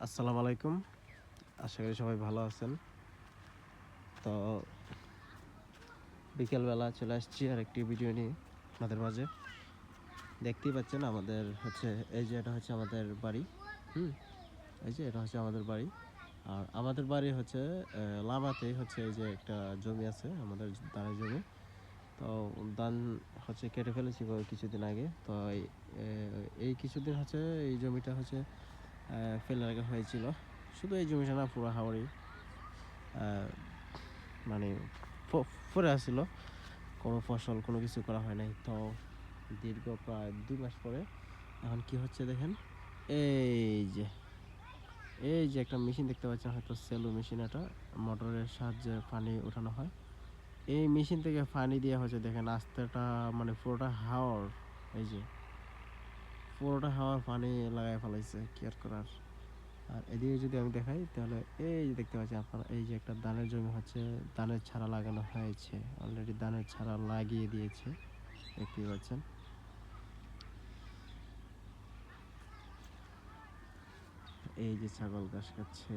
আসসালামু আলাইকুম। আশা করি সবাই ভালো আছেন। তো বিকেলবেলা চলে আসছি আর একটি ভিডিও নিয়ে আপনাদের মাঝে। দেখতেই পাচ্ছেন আমাদের হচ্ছে এই যে এটা হচ্ছে আমাদের বাড়ি হুম? এই যে এটা হচ্ছে আমাদের বাড়ি। আর আমাদের বাড়ি হচ্ছে আহ, লামাতেই হচ্ছে এই যে একটা জমি আছে আমাদের ধানের জমি। তো ধান হচ্ছে কেটে ফেলেছি কিছুদিন আগে। তো এই- কিছুদিন হচ্ছে এই জমিটা হচ্ছে ফেলে রাখা হয়েছিল। শুধু এই জমিটা না, পুরো হাওড়ি মানে পড়ে আসছিল। কোনো ফসল, কোনো কিছু করা হয় নাই। তো দীর্ঘ প্রায় দুই মাস পরে, এখন কি হচ্ছে দেখেন? এই যে এই যে একটা মেশিন দেখতে পাচ্ছেন, হয়তো সেলু মেশিন এটা। মোটরের সাহায্যে পানি ওঠানো হয়। এই মেশিন থেকে পানি দেওয়া হচ্ছে দেখেন, আস্তেটা মানে পুরোটা হাওয়ার এই যে। পুরোটা হাওয়ার পানি লাগাই ফেলাইছে, কি আর করার? আর এদিকে যদি আমি দেখাই, তাহলে এই যে দেখতে পাচ্ছি আপনারা, এই যে একটা ধানের জমি হচ্ছে, ধানের ছাড়া লাগানো হয়েছে অলরেডি ধানের ছাড়া লাগিয়ে দিয়েছে দেখতে পাচ্ছেন। এই যে ছাগল গাছ খাচ্ছে